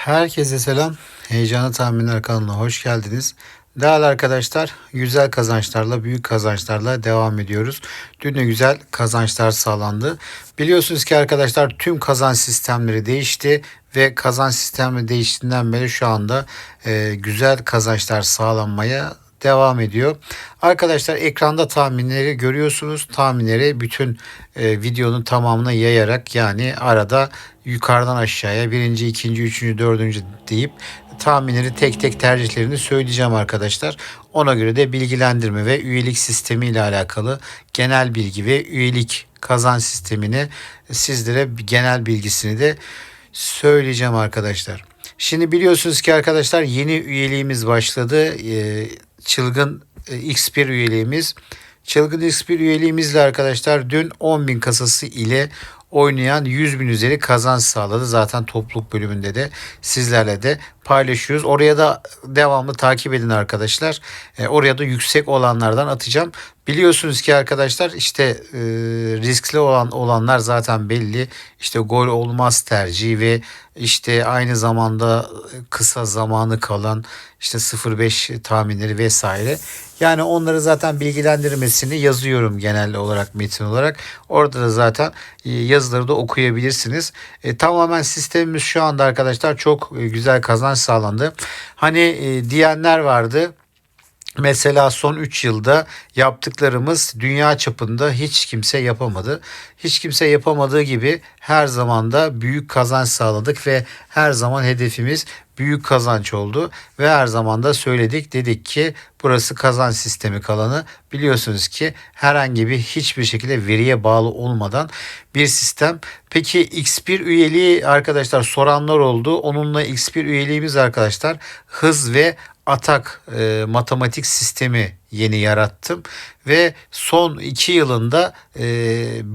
Herkese selam. Heyecanlı Tahminler kanalına hoş geldiniz. Değerli arkadaşlar, güzel kazançlarla, büyük kazançlarla devam ediyoruz. Dün de güzel kazançlar sağlandı. Biliyorsunuz ki arkadaşlar tüm kazanç sistemleri değişti ve kazanç sistemi değiştiğinden beri şu anda e, güzel kazançlar sağlanmaya devam ediyor. Arkadaşlar ekranda tahminleri görüyorsunuz. Tahminleri bütün e, videonun tamamına yayarak yani arada yukarıdan aşağıya birinci, ikinci, üçüncü, dördüncü deyip tahminleri tek tek tercihlerini söyleyeceğim arkadaşlar. Ona göre de bilgilendirme ve üyelik sistemi ile alakalı genel bilgi ve üyelik kazanç sistemini sizlere genel bilgisini de söyleyeceğim arkadaşlar. Şimdi biliyorsunuz ki arkadaşlar yeni üyeliğimiz başladı. Ee, Çılgın e, X1 üyeliğimiz. Çılgın X1 üyeliğimizle arkadaşlar dün 10.000 kasası ile oynayan 100 bin üzeri kazanç sağladı. Zaten topluluk bölümünde de sizlerle de paylaşıyoruz. Oraya da devamlı takip edin arkadaşlar. E, oraya da yüksek olanlardan atacağım. Biliyorsunuz ki arkadaşlar işte e, riskli olan olanlar zaten belli. İşte gol olmaz tercih ve işte aynı zamanda kısa zamanı kalan işte 0.5 tahminleri vesaire. Yani onları zaten bilgilendirmesini yazıyorum genel olarak metin olarak. Orada da zaten e, yazıları da okuyabilirsiniz. E, tamamen sistemimiz şu anda arkadaşlar çok e, güzel kazanç sağlandı. Hani e, diyenler vardı. Mesela son 3 yılda yaptıklarımız dünya çapında hiç kimse yapamadı. Hiç kimse yapamadığı gibi her zaman da büyük kazanç sağladık ve her zaman hedefimiz büyük kazanç oldu ve her zaman da söyledik dedik ki burası kazanç sistemi kalanı biliyorsunuz ki herhangi bir hiçbir şekilde veriye bağlı olmadan bir sistem. Peki X1 üyeliği arkadaşlar soranlar oldu. Onunla X1 üyeliğimiz arkadaşlar hız ve atak e, matematik sistemi yeni yarattım ve son iki yılında e,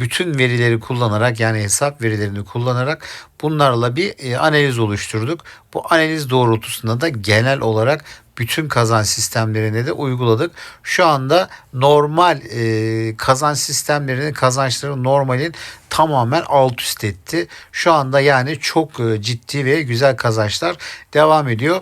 bütün verileri kullanarak yani hesap verilerini kullanarak bunlarla bir e, analiz oluşturduk. Bu analiz doğrultusunda da genel olarak bütün kazanç sistemlerine de uyguladık. Şu anda normal e, kazanç sistemlerinin kazançları normalin tamamen alt üst etti. Şu anda yani çok e, ciddi ve güzel kazançlar devam ediyor.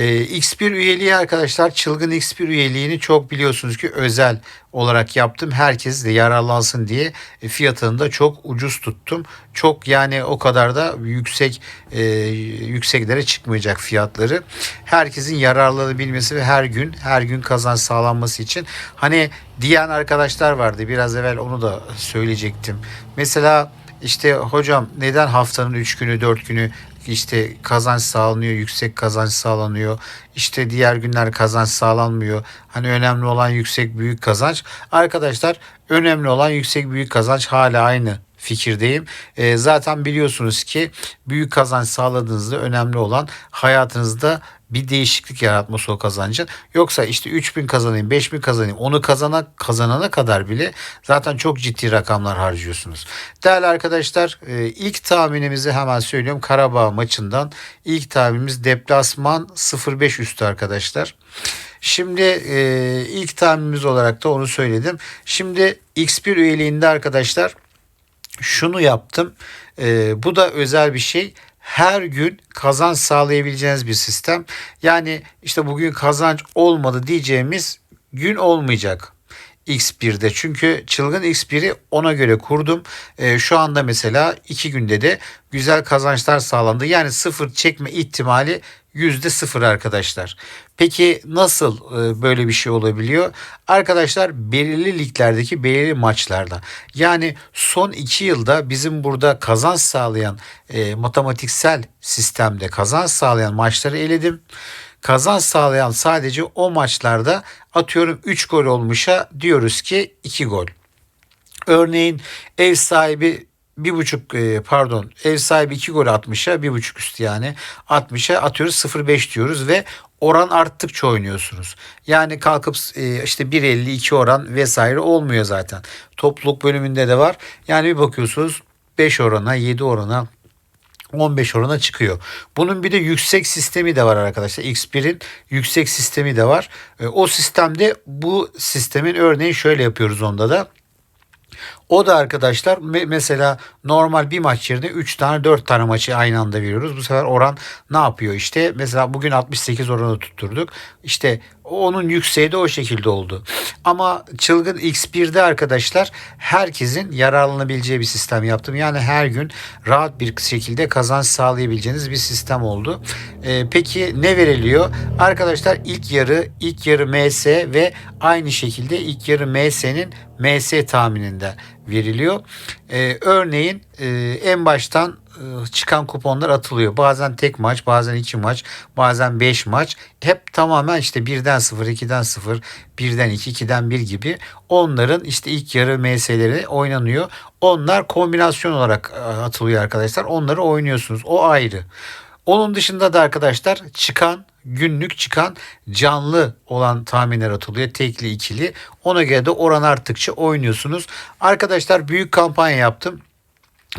E, X1 üyeliği arkadaşlar çılgın X1 üyeliğini çok biliyorsunuz ki özel olarak yaptım. Herkes de yararlansın diye e, fiyatını da çok ucuz tuttum. Çok yani o kadar da yüksek e, yükseklere çıkmayacak fiyatları. Herkesin yararlanabilmesi ve her gün her gün kazanç sağlanması için hani diyen arkadaşlar vardı. Biraz evvel onu da söyleyecektim. Mesela işte hocam neden haftanın 3 günü 4 günü işte kazanç sağlanıyor, yüksek kazanç sağlanıyor. İşte diğer günler kazanç sağlanmıyor. Hani önemli olan yüksek büyük kazanç. Arkadaşlar önemli olan yüksek büyük kazanç hala aynı fikirdeyim. E, zaten biliyorsunuz ki büyük kazanç sağladığınızda önemli olan hayatınızda bir değişiklik yaratması o kazancın. Yoksa işte 3000 kazanayım, 5000 kazanayım onu kazana, kazanana kadar bile zaten çok ciddi rakamlar harcıyorsunuz. Değerli arkadaşlar e, ilk tahminimizi hemen söylüyorum. Karabağ maçından ilk tahminimiz deplasman 0-5 üstü arkadaşlar. Şimdi e, ilk tahminimiz olarak da onu söyledim. Şimdi X1 üyeliğinde arkadaşlar şunu yaptım. E, bu da özel bir şey her gün kazanç sağlayabileceğiniz bir sistem. Yani işte bugün kazanç olmadı diyeceğimiz gün olmayacak. X1'de çünkü çılgın X1'i ona göre kurdum. E, şu anda mesela iki günde de güzel kazançlar sağlandı. Yani sıfır çekme ihtimali yüzde sıfır arkadaşlar. Peki nasıl e, böyle bir şey olabiliyor? Arkadaşlar belirli liglerdeki belirli maçlarda yani son iki yılda bizim burada kazanç sağlayan e, matematiksel sistemde kazanç sağlayan maçları eledim kazanç sağlayan sadece o maçlarda atıyorum 3 gol olmuşa diyoruz ki 2 gol. Örneğin ev sahibi bir buçuk e, pardon ev sahibi iki gol atmışa bir buçuk üstü yani 60'a atıyoruz 0.5 diyoruz ve oran arttıkça oynuyorsunuz. Yani kalkıp e, işte 1.52 oran vesaire olmuyor zaten. Topluluk bölümünde de var. Yani bir bakıyorsunuz 5 orana 7 orana 15 orana çıkıyor. Bunun bir de yüksek sistemi de var arkadaşlar. X1'in yüksek sistemi de var. E, o sistemde bu sistemin örneği şöyle yapıyoruz onda da. O da arkadaşlar me- mesela normal bir maç yerine 3 tane 4 tane maçı aynı anda veriyoruz. Bu sefer oran ne yapıyor işte? Mesela bugün 68 oranı tutturduk. İşte onun yükseği de o şekilde oldu. Ama çılgın X1'de arkadaşlar herkesin yararlanabileceği bir sistem yaptım. Yani her gün rahat bir şekilde kazanç sağlayabileceğiniz bir sistem oldu. Ee, peki ne veriliyor? Arkadaşlar ilk yarı ilk yarı MS ve aynı şekilde ilk yarı MS'nin MS tahmininde veriliyor. Ee, örneğin e, en baştan çıkan kuponlar atılıyor. Bazen tek maç, bazen iki maç, bazen beş maç. Hep tamamen işte birden sıfır, ikiden sıfır, birden iki, ikiden bir gibi. Onların işte ilk yarı MS'leri oynanıyor. Onlar kombinasyon olarak e, atılıyor arkadaşlar. Onları oynuyorsunuz. O ayrı. Onun dışında da arkadaşlar çıkan günlük çıkan canlı olan tahminler atılıyor. Tekli ikili. Ona göre de oran arttıkça oynuyorsunuz. Arkadaşlar büyük kampanya yaptım.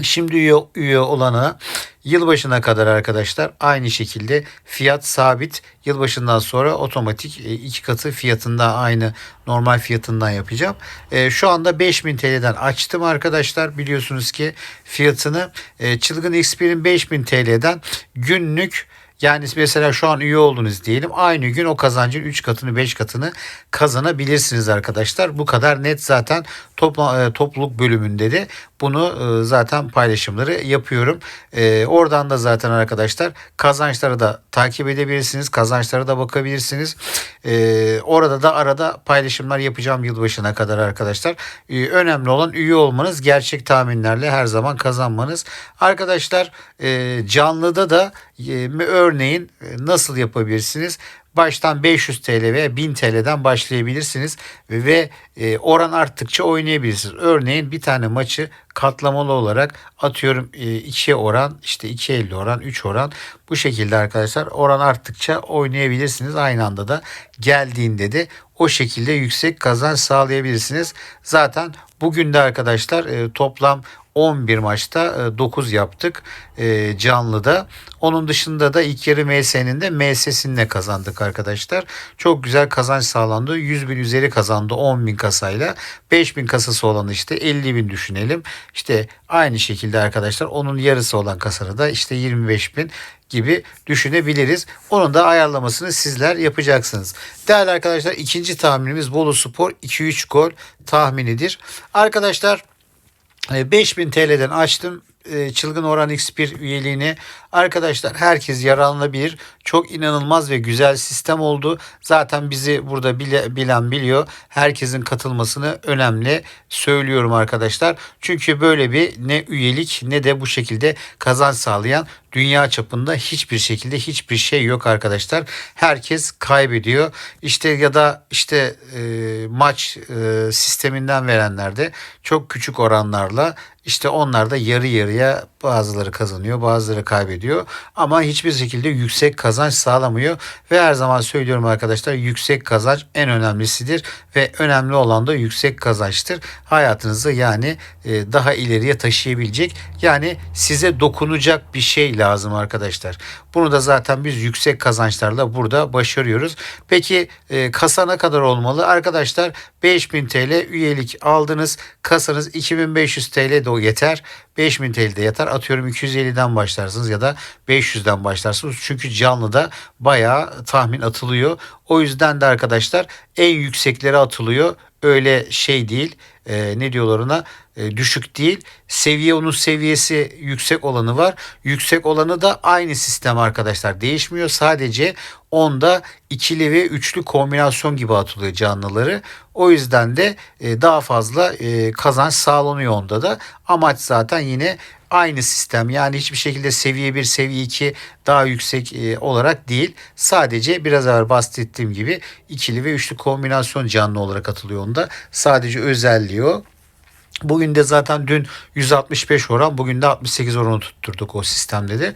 Şimdi üye, üye olana yılbaşına kadar arkadaşlar aynı şekilde fiyat sabit. Yılbaşından sonra otomatik e, iki katı fiyatında aynı normal fiyatından yapacağım. E, şu anda 5000 TL'den açtım arkadaşlar. Biliyorsunuz ki fiyatını e, Çılgın X1'in 5000 TL'den günlük yani mesela şu an üye oldunuz diyelim. Aynı gün o kazancın 3 katını 5 katını kazanabilirsiniz arkadaşlar. Bu kadar net zaten topla, e, topluluk bölümünde de bunu e, zaten paylaşımları yapıyorum. E, oradan da zaten arkadaşlar kazançları da takip edebilirsiniz. Kazançlara da bakabilirsiniz. Orada da arada paylaşımlar yapacağım yılbaşına kadar arkadaşlar. Önemli olan üye olmanız. Gerçek tahminlerle her zaman kazanmanız. Arkadaşlar canlıda da örneğin nasıl yapabilirsiniz? Baştan 500 TL veya 1000 TL'den başlayabilirsiniz ve e, oran arttıkça oynayabilirsiniz. Örneğin bir tane maçı katlamalı olarak atıyorum 2'ye oran işte 2.50 oran 3 oran bu şekilde arkadaşlar oran arttıkça oynayabilirsiniz. Aynı anda da geldiğinde de o şekilde yüksek kazanç sağlayabilirsiniz. Zaten bugün de arkadaşlar e, toplam 11 maçta 9 e, yaptık e, canlıda. Onun dışında da ilk yarı MS'nin de MS'sinle kazandık arkadaşlar. Çok güzel kazanç sağlandı. 100 bin üzeri kazandı 10 bin kasayla. 5 bin kasası olan işte 50 bin düşünelim. İşte aynı şekilde arkadaşlar onun yarısı olan kasada da işte 25 bin gibi düşünebiliriz. Onun da ayarlamasını sizler yapacaksınız. Değerli arkadaşlar ikinci tahminimiz Bolu Spor 2-3 gol tahminidir. Arkadaşlar 5000 e, TL'den açtım. E, Çılgın Oran X1 üyeliğini arkadaşlar herkes yararlanabilir. Çok inanılmaz ve güzel sistem oldu. Zaten bizi burada bile, bilen biliyor. Herkesin katılmasını önemli söylüyorum arkadaşlar. Çünkü böyle bir ne üyelik ne de bu şekilde kazanç sağlayan dünya çapında hiçbir şekilde hiçbir şey yok arkadaşlar. Herkes kaybediyor. İşte ya da işte e, maç e, sisteminden verenler de çok küçük oranlarla işte onlar da yarı yarıya bazıları kazanıyor bazıları kaybediyor ama hiçbir şekilde yüksek kazanç sağlamıyor ve her zaman söylüyorum arkadaşlar yüksek kazanç en önemlisidir ve önemli olan da yüksek kazançtır. Hayatınızı yani e, daha ileriye taşıyabilecek yani size dokunacak bir şey lazım arkadaşlar. Bunu da zaten biz yüksek kazançlarla burada başarıyoruz. Peki e, kasa ne kadar olmalı? Arkadaşlar 5000 TL üyelik aldınız. Kasanız 2500 TL de o yeter. 5000 TL'de yatar. Atıyorum 250'den başlarsınız ya da 500'den başlarsınız. Çünkü canlıda bayağı tahmin atılıyor. O yüzden de arkadaşlar en yüksekleri atılıyor. Öyle şey değil. E, ne diyorlar ona? E, düşük değil. Seviye onun seviyesi yüksek olanı var. Yüksek olanı da aynı sistem arkadaşlar. Değişmiyor. Sadece onda ikili ve üçlü kombinasyon gibi atılıyor canlıları. O yüzden de e, daha fazla e, kazanç sağlanıyor onda da. Amaç zaten yine aynı sistem. Yani hiçbir şekilde seviye 1, seviye 2 daha yüksek e, olarak değil. Sadece biraz evvel bahsettiğim gibi ikili ve üçlü kombinasyon canlı olarak atılıyor onda. Sadece özelliği o. Bugün de zaten dün 165 oran bugün de 68 oranı tutturduk o sistemde de.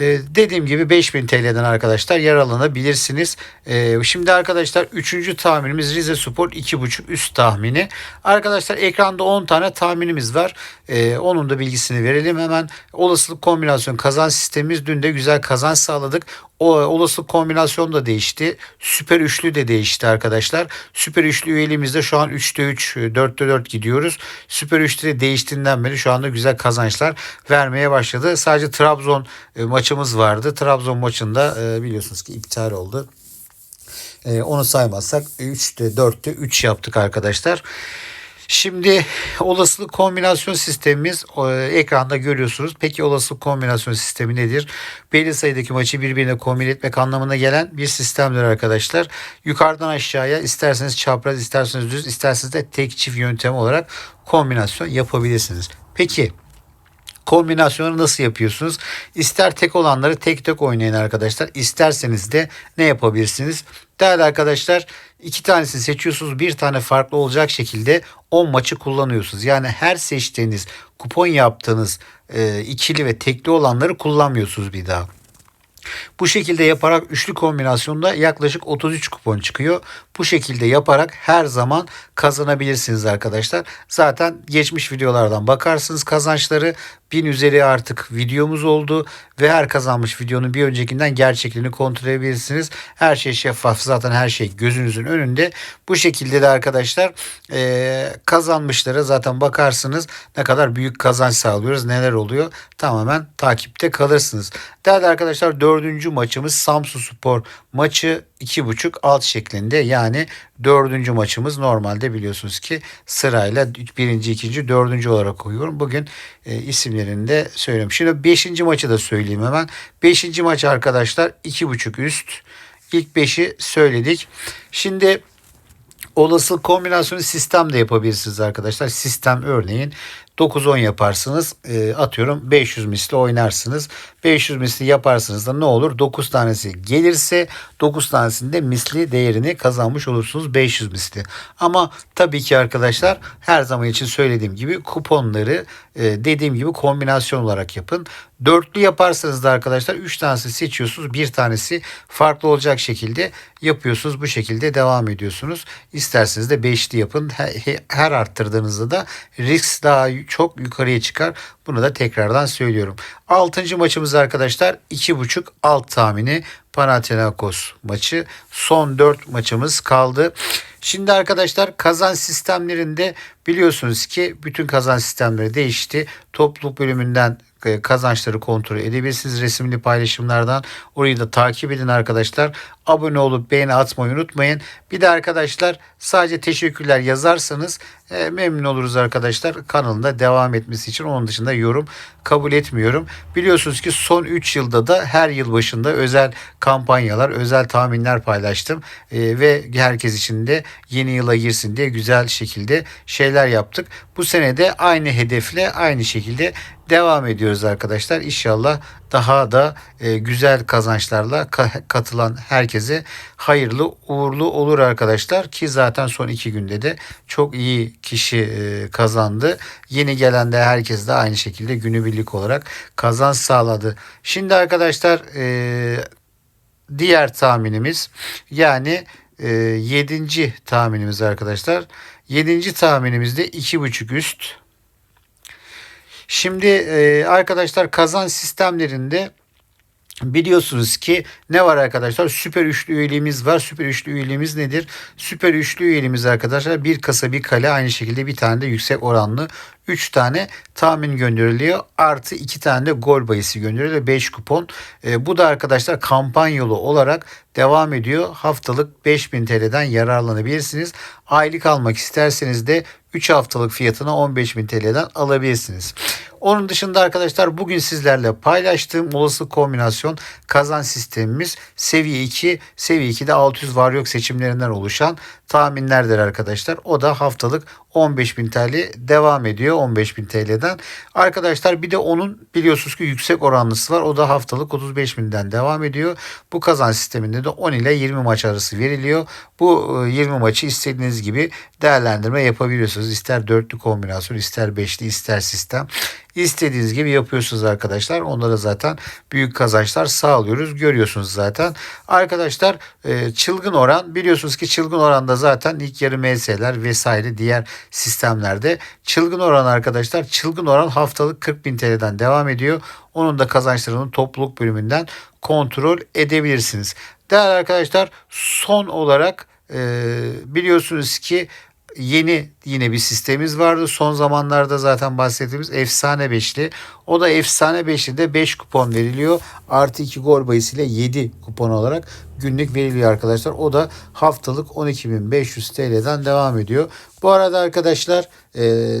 Ee, dediğim gibi 5000 TL'den arkadaşlar yararlanabilirsiniz. Ee, şimdi arkadaşlar 3. tahminimiz Rize Spor 2.5 üst tahmini. Arkadaşlar ekranda 10 tane tahminimiz var. Ee, onun da bilgisini verelim hemen. Olasılık kombinasyon kazan sistemimiz dün de güzel kazanç sağladık. O olası kombinasyon da değişti. Süper üçlü de değişti arkadaşlar. Süper üçlü üyeliğimizde şu an 3'te 3, 4'te 4 gidiyoruz. Süper üçlü de değiştiğinden beri şu anda güzel kazançlar vermeye başladı. Sadece Trabzon e, maçımız vardı. Trabzon maçında e, biliyorsunuz ki iptal oldu. E, onu saymazsak 3'te 4'te 3 yaptık arkadaşlar. Şimdi olasılık kombinasyon sistemimiz ekranda görüyorsunuz. Peki olasılık kombinasyon sistemi nedir? Belli sayıdaki maçı birbirine kombin etmek anlamına gelen bir sistemdir arkadaşlar. Yukarıdan aşağıya isterseniz çapraz, isterseniz düz, isterseniz de tek çift yöntem olarak kombinasyon yapabilirsiniz. Peki kombinasyonu nasıl yapıyorsunuz? İster tek olanları tek tek oynayın arkadaşlar. İsterseniz de ne yapabilirsiniz? Değerli arkadaşlar iki tanesini seçiyorsunuz. Bir tane farklı olacak şekilde 10 maçı kullanıyorsunuz. Yani her seçtiğiniz kupon yaptığınız e, ikili ve tekli olanları kullanmıyorsunuz bir daha. Bu şekilde yaparak üçlü kombinasyonda yaklaşık 33 kupon çıkıyor. Bu şekilde yaparak her zaman kazanabilirsiniz arkadaşlar. Zaten geçmiş videolardan bakarsınız kazançları. Bin üzeri artık videomuz oldu ve her kazanmış videonun bir öncekinden gerçekliğini kontrol edebilirsiniz. Her şey şeffaf zaten her şey gözünüzün önünde. Bu şekilde de arkadaşlar e, kazanmışlara zaten bakarsınız ne kadar büyük kazanç sağlıyoruz neler oluyor tamamen takipte kalırsınız. Değerli arkadaşlar dördüncü maçımız Samsun Spor maçı 2.5 alt şeklinde yani dördüncü maçımız normalde biliyorsunuz ki sırayla birinci, ikinci, dördüncü olarak koyuyorum. Bugün e, isimlerini de söylüyorum. Şimdi beşinci maçı da söyleyeyim hemen. Beşinci maç arkadaşlar 2.5 üst. İlk beşi söyledik. Şimdi olası kombinasyonu sistem de yapabilirsiniz arkadaşlar. Sistem örneğin 9-10 yaparsınız. E, atıyorum 500 misli oynarsınız. 500 misli yaparsınız da ne olur? 9 tanesi gelirse 9 tanesinde misli değerini kazanmış olursunuz 500 misli. Ama tabii ki arkadaşlar her zaman için söylediğim gibi kuponları e, dediğim gibi kombinasyon olarak yapın. Dörtlü yaparsanız da arkadaşlar 3 tanesi seçiyorsunuz. Bir tanesi farklı olacak şekilde yapıyorsunuz. Bu şekilde devam ediyorsunuz. İsterseniz de beşli yapın. Her arttırdığınızda da risk daha çok yukarıya çıkar. Bunu da tekrardan söylüyorum. Altıncı maçımız arkadaşlar 2.5 alt tahmini Panathinaikos maçı. Son 4 maçımız kaldı. Şimdi arkadaşlar kazan sistemlerinde biliyorsunuz ki bütün kazan sistemleri değişti. Topluluk bölümünden e, kazançları kontrol edebilirsiniz resimli paylaşımlardan. Orayı da takip edin arkadaşlar. Abone olup beğeni atmayı unutmayın. Bir de arkadaşlar sadece teşekkürler yazarsanız e, memnun oluruz arkadaşlar. Kanalında devam etmesi için onun dışında yorum kabul etmiyorum. Biliyorsunuz ki son 3 yılda da her yıl başında özel kampanyalar, özel tahminler paylaştım. E, ve herkes için de yeni yıla girsin diye güzel şekilde şeyler yaptık. Bu sene de aynı hedefle aynı şekilde devam ediyoruz arkadaşlar. İnşallah daha da e, güzel kazançlarla ka- katılan herkese hayırlı uğurlu olur arkadaşlar ki zaten son iki günde de çok iyi kişi e, kazandı. Yeni gelen de herkes de aynı şekilde günübirlik olarak kazanç sağladı. Şimdi arkadaşlar e, diğer tahminimiz yani e, yedinci tahminimiz arkadaşlar. Yedinci tahminimizde iki buçuk üst Şimdi e, arkadaşlar kazan sistemlerinde Biliyorsunuz ki ne var arkadaşlar? Süper üçlü üyeliğimiz var. Süper üçlü üyeliğimiz nedir? Süper üçlü üyeliğimiz arkadaşlar bir kasa bir kale aynı şekilde bir tane de yüksek oranlı 3 tane tahmin gönderiliyor. Artı 2 tane de gol bayisi gönderiliyor. 5 kupon. E, bu da arkadaşlar kampanyalı olarak devam ediyor. Haftalık 5000 TL'den yararlanabilirsiniz. Aylık almak isterseniz de 3 haftalık fiyatına 15.000 TL'den alabilirsiniz. Onun dışında arkadaşlar bugün sizlerle paylaştığım olası kombinasyon kazan sistemimiz seviye 2. Seviye 2'de 600 var yok seçimlerinden oluşan tahminlerdir arkadaşlar. O da haftalık 15.000 TL devam ediyor 15.000 TL'den. Arkadaşlar bir de onun biliyorsunuz ki yüksek oranlısı var. O da haftalık 35.000'den devam ediyor. Bu kazan sisteminde de 10 ile 20 maç arası veriliyor. Bu 20 e, maçı istediğiniz gibi değerlendirme yapabiliyorsunuz. İster dörtlü kombinasyon, ister beşli, ister sistem. istediğiniz gibi yapıyorsunuz arkadaşlar. Onlara zaten büyük kazançlar sağlıyoruz. Görüyorsunuz zaten. Arkadaşlar e, çılgın oran biliyorsunuz ki çılgın oranda zaten ilk yarı MS'ler vesaire diğer sistemlerde çılgın oran arkadaşlar çılgın oran haftalık 40 bin TL'den devam ediyor. Onun da kazançlarının topluluk bölümünden kontrol edebilirsiniz. Değerli arkadaşlar son olarak e, biliyorsunuz ki yeni yine bir sistemimiz vardı. Son zamanlarda zaten bahsettiğimiz efsane beşli. O da efsane beşlide 5 kupon veriliyor. Artı 2 gol bayısıyla 7 kupon olarak günlük veriliyor arkadaşlar. O da haftalık 12.500 TL'den devam ediyor. Bu arada arkadaşlar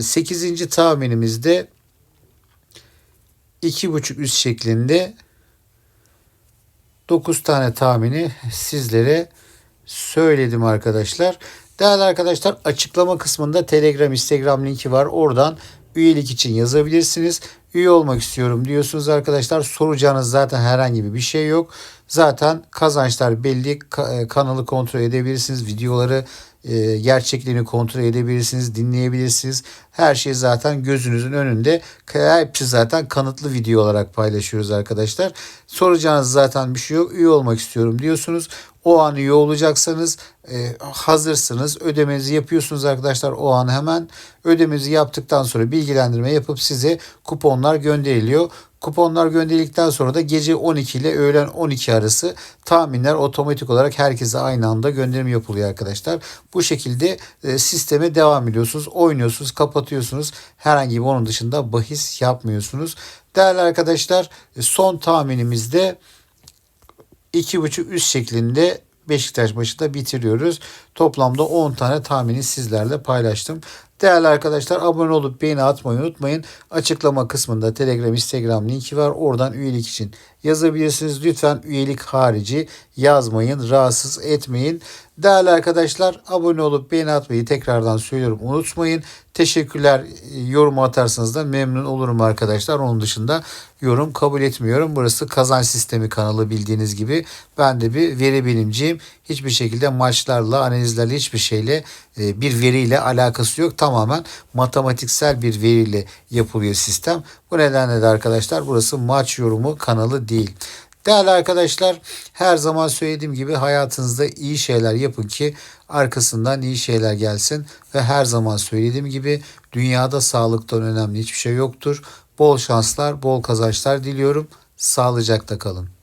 8. tahminimizde 2.5 üst şeklinde 9 tane tahmini sizlere söyledim arkadaşlar. Değerli arkadaşlar açıklama kısmında Telegram, Instagram linki var. Oradan üyelik için yazabilirsiniz. Üye olmak istiyorum diyorsunuz arkadaşlar. Soracağınız zaten herhangi bir şey yok. Zaten kazançlar belli. Kanalı kontrol edebilirsiniz. Videoları e, gerçekliğini kontrol edebilirsiniz, dinleyebilirsiniz. Her şey zaten gözünüzün önünde. Hepsi zaten kanıtlı video olarak paylaşıyoruz arkadaşlar. Soracağınız zaten bir şey yok. Üye olmak istiyorum diyorsunuz. O an üye olacaksanız e, hazırsınız. Ödemenizi yapıyorsunuz arkadaşlar. O an hemen ödemenizi yaptıktan sonra bilgilendirme yapıp size kuponlar gönderiliyor. Kuponlar gönderildikten sonra da gece 12 ile öğlen 12 arası tahminler otomatik olarak herkese aynı anda gönderim yapılıyor arkadaşlar. Bu şekilde e, sisteme devam ediyorsunuz. Oynuyorsunuz, kapatıyorsunuz. Herhangi bir onun dışında bahis yapmıyorsunuz. Değerli arkadaşlar e, son tahminimizde 2.5 üst şeklinde Beşiktaş maçı da bitiriyoruz. Toplamda 10 tane tahmini sizlerle paylaştım. Değerli arkadaşlar abone olup beğeni atmayı unutmayın. Açıklama kısmında Telegram, Instagram linki var. Oradan üyelik için yazabilirsiniz. Lütfen üyelik harici yazmayın, rahatsız etmeyin. Değerli arkadaşlar abone olup beğeni atmayı tekrardan söylüyorum unutmayın. Teşekkürler yorum atarsanız da memnun olurum arkadaşlar. Onun dışında yorum kabul etmiyorum. Burası kazanç sistemi kanalı bildiğiniz gibi. Ben de bir veri bilimciyim. Hiçbir şekilde maçlarla, analizlerle hiçbir şeyle e, bir veriyle alakası yok. Tamamen matematiksel bir veriyle yapılıyor sistem. Bu nedenle de arkadaşlar burası maç yorumu kanalı değil. Değerli arkadaşlar her zaman söylediğim gibi hayatınızda iyi şeyler yapın ki arkasından iyi şeyler gelsin ve her zaman söylediğim gibi dünyada sağlıktan önemli hiçbir şey yoktur. Bol şanslar, bol kazançlar diliyorum. Sağlıcakla kalın.